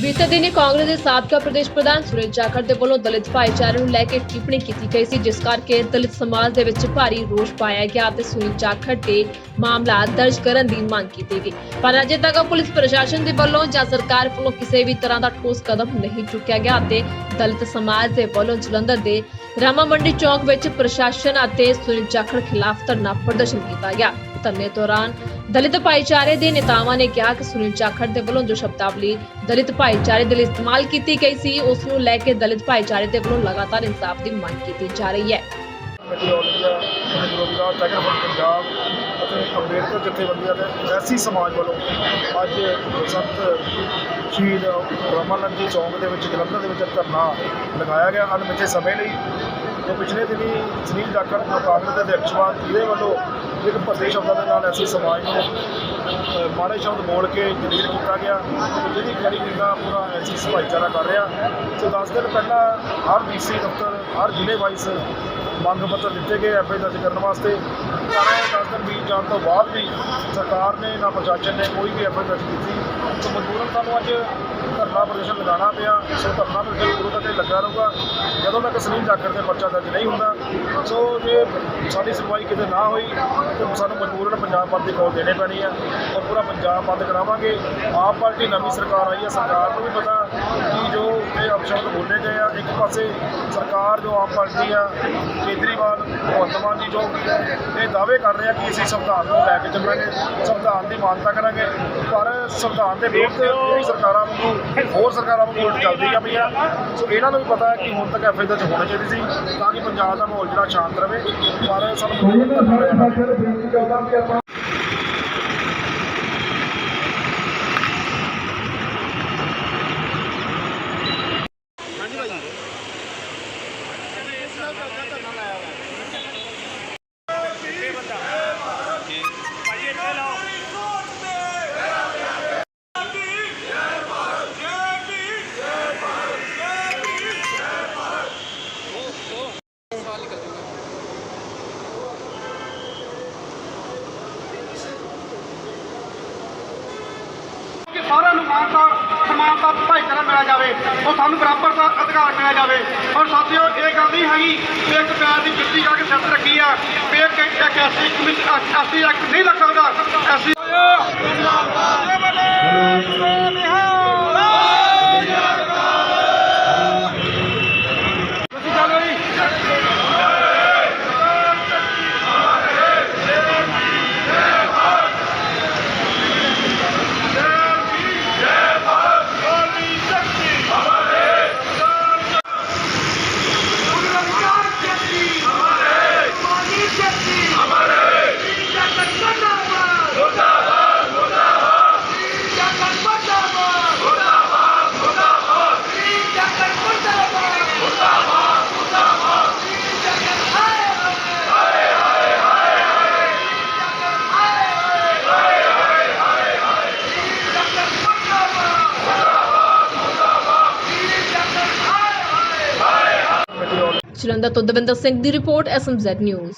ਬੀਤੇ ਦਿਨੀ ਕਾਂਗਰਸ ਦੇ ਸਾਬਕਾ ਪ੍ਰਦੇਸ਼ ਪ੍ਰਧਾਨ ਸੁਰੇਸ਼ ਜਾਖੜ ਦੇ ਵੱਲੋਂ ਦਲਿਤ ਭਾਈਚਾਰੇ ਨੂੰ ਲੈ ਕੇ ਟਿੱਪਣੀ ਕੀਤੀ ਗਈ ਸੀ, ਜਿਸ ਕਰਕੇ ਦਲਿਤ ਸਮਾਜ ਦੇ ਵਿੱਚ ਭਾਰੀ ਰੋਸ ਪਾਇਆ ਗਿਆ ਅਤੇ ਸੁਨੀਲ ਜਾਖੜ ਤੇ ਮਾਮਲਾ ਦਰਜ ਕਰਨ ਦੀ ਮੰਗ ਕੀਤੀ ਗਈ। ਪਰ ਅਜੇ ਤੱਕ ਪੁਲਿਸ ਪ੍ਰਸ਼ਾਸਨ ਦੇ ਵੱਲੋਂ ਜਾਂ ਸਰਕਾਰ ਵੱਲੋਂ ਕਿਸੇ ਵੀ ਤਰ੍ਹਾਂ ਦਾ ਠੋਸ ਕਦਮ ਨਹੀਂ ਚੁੱਕਿਆ ਗਿਆ ਅਤੇ ਦਲਿਤ ਸਮਾਜ ਦੇ ਵੱਲੋਂ ਜਲੰਧਰ ਦੇ ਰਾਮਾ ਮੰਡੀ ਚੌਕ ਵਿੱਚ ਪ੍ਰਸ਼ਾਸਨ ਅਤੇ ਸੁਨੀਲ ਜਾਖੜ ਖਿਲਾਫ ਧਰਨਾ ਪ੍ਰਦਰਸ਼ਨ ਕੀਤਾ ਗਿਆ। ਧਰਨੇ ਦੌਰਾਨ ਦਲਿਤ ਭਾਈਚਾਰੇ ਦੇ ਨੇਤਾਵਾਂ ਨੇ ਕਿਹਾ ਕਿ ਸੁਨੀਲ ਜਾਖੜ ਦੇ ਵੱਲੋਂ ਜੋ ਸ਼ਬਦਾਵਲੀ ਦਲਿਤ ਭਾਈਚਾਰੇ ਦੇ ਲਈ ਇਸਤੇਮਾਲ ਕੀਤੀ ਗਈ ਸੀ, ਉਸ ਨੂੰ ਲੈ ਕੇ ਦਲਿਤ ਭਾਈਚਾਰੇ ਦੇ ਵੱਲੋਂ ਲਗਾਤਾਰ ਇਨਸਾਫ ਦੀ ਮੰਗ ਕੀਤੀ ਜਾ ਰਹੀ ਹੈ। ਕਮੇਟੀ ਆਲ ਇੰਡੀਆ ਪੰਜਾਬ ਅਤੇ ਅੰਬੇਡਕਰ ਜਥੇਬੰਦੀਆਂ ਦੇ ਐਸੀ ਸਮਾਜ ਵੱਲੋਂ ਅੱਜ ਸੰਤ ਸ਼ਹੀਦ ਰਮਨ ਜੀ ਚੌਂਕ ਦੇ ਵਿੱਚ ਜਲੰਧਰ ਦੇ ਵਿੱਚ ਧਰਨਾ ਲਗਾਇਆ ਗਿਆ। ਅਣਮਿੱਥੇ ਸਮੇਂ ਲਈ ਜੋ ਪਿਛਲੇ ਦਿਨੀ ਸੁਨੀਲ ਜਾਖੜ ਕਾਂਗਰਸ ਦੇ ਅਧਿਕਸ਼ਵਾਨ ਜਿਹਦੇ ਵੱਲੋਂ ਇੱਕ ਭੱਦੇ ਸ਼ਬਦਾਂ ਦੇ ਨਾਲ ਐਸੀ ਸਮਾਜ ਨੂੰ ਮਾੜੇ ਸ਼ਬਦ ਬੋਲ ਕੇ ਜਲੀਲ ਕੀਤਾ ਗਿਆ ਜਿਹਦੀ ਖੜੀ ਨਿੰਦਾ ਪੂਰਾ ਐਸੀ ਭਾਈਚਾਰਾ ਕਰ ਰਿਹਾ। ਸੋ 10 ਦਿਨ ਪਹਿਲਾਂ ਹਰ ਡੀਸੀ ਦਫ਼ਤਰ, ਹਰ ਜ਼ਿਲ੍ਹੇ ਵਾਈਸ ਮੰਗ ਪੱਤਰ ਦਿੱਤੇ ਗਏ ਐਫਆਈ ਦਰਜ ਕਰਨ ਵਾਸਤੇ। ਪਰ 10 ਦਿਨ ਬੀਤ ਜਾਣ ਤੋਂ ਬਾਅਦ ਵੀ ਸਰਕਾਰ ਨੇ, ਨਾ ਪ੍ਰਸ਼ਾਸਨ ਨੇ ਕੋਈ ਵੀ ਐਫਆਈ ਦਰਜ ਕੀਤੀ। ਸੋ ਮਜਬੂਰਨ ਸਾਨੂੰ ਅੱਜ ਧਰਨਾ ਪ੍ਰਦਰਸ਼ਨ ਲਗਾਉਣਾ ਪਿਆ ਸੋ ਧਰਨਾ ਪ੍ਰਦਰਸ਼ਨ ਉਦੋਂ ਤੱਕ ਲੱਗਾ ਰਹੂਗਾ। ਜਦੋਂ ਤੱਕ ਸੁਨੀਲ ਜਾਖੜ ਦੇ ਪਰਚਾ ਦਰਜ ਨਹੀਂ ਹੁੰਦਾ, ਸੋ ਜੇ ਸਾਡੀ ਸੁਣਵਾਈ ਕਿਤੇ ਨਾ ਹੋਈ, ਤਾਂ ਸਾਨੂੰ ਮਜਬੂਰਨ ਪੰਜਾਬ ਬੰਦ ਦੀ ਕਾਲ ਦੇਣੀ ਪੈਣੀ ਆ ਔਰ ਪੂਰਾ ਪੰਜਾਬ ਬੰਦ ਕਰਾਵਾਂਗੇ। ਆਮ ਪਾਰਟੀ ਨਵੀਂ ਸਰਕਾਰ ਆਈ ਹੈ ਸਰਕਾਰ ਨੂੰ ਵੀ ਪਤਾ ਕਿ ਜੋ ਇਹ ਅਪਸ਼ਬਦ ਬੋਲੇ ਗਏ ਆ। ਇੱਕ ਪਾਸੇ ਸਰਕਾਰ ਜੋ ਆਮ ਪਾਰਟੀ ਆ, ਕੇਜਰੀਵਾਲ, ਭਗਵੰਤ ਮਾਨ ਜੀ ਜੋ ਇਹ ਦਾਅਵੇ ਕਰ ਰਹੇ ਆ ਕਿ ਅਸੀਂ ਸੰਵਿਧਾਨ ਨੂੰ ਲੈ ਕੇ ਚੱਲਾਂਗੇ, ਸੰਵਿਧਾਨ ਦੀ ਮਾਨਤਾ ਕਰਾਂਗੇ। ਪਰ ਸੰਵਿਧਾਨ ਦੇ ਵਿਰੁੱਧ ਕਈ ਸਰਕਾਰਾਂ ਨੂੰ ਹੋਰ ਸਰਕਾਰਾਂ ਨੂੰ ਉਲਟ ਚੱਲਦੀਆਂ ਪਈਆਂ ਸੋ ਇਹਨਾਂ ਨੂੰ ਵੀ ਪਤਾ ਹੈ ਕਿ ਹੁਣ ਤੱਕ ਐਫਆਈ ਦਰਜ ਹੋਣੀ ਚਾਹੀਦੀ ਸੀ, ਤਾਂ ਕਿ ਪੰਜਾਬ ਦਾ ਮਾਹੌਲ ਜਿਹੜਾ ਸ਼ਾਂਤ ਰਹੇ। ਪਰ ਸਾਨੂੰ ਧਰਨਾ ਲਗਾਉਣਾ ਪਿਆ ਕਿ ਸਾਰਿਆਂ ਨੂੰ ਮਾਨਤਾ ਸਮਾਨਤਾ ਭਾਈਚਾਰਾ ਮਿਲਿਆ ਜਾਵੇ ਉਹ ਸਾਨੂੰ ਬਰਾਬਰ ਦਾ ਅਧਿਕਾਰ ਮਿਲਿਆ ਜਾਵੇ। ਔਰ ਸਾਥੀਓ, ਇਹ ਗੱਲ ਨਹੀਂ ਹੈਗੀ ਕਿ ਇੱਕ ਪੈਰ ਦੀ ਜੁੱਤੀ ਕਰਕੇ ਸਿਰ ਰੱਖੀ ਆ। ਵੀ ਇੱਕ ਐਸੀ ਕਮਿਸ਼ਨ ਐਸੀ ਐਕਟ ਨਹੀਂ ਲੱਗ ਜਲੰਧਰ ਤੋਂ ਦਵਿੰਦਰ ਸਿੰਘ ਦੀ ਰਿਪੋਰਟ ਐਸਐਮਜ਼ੈਡ ਨਿਊਜ਼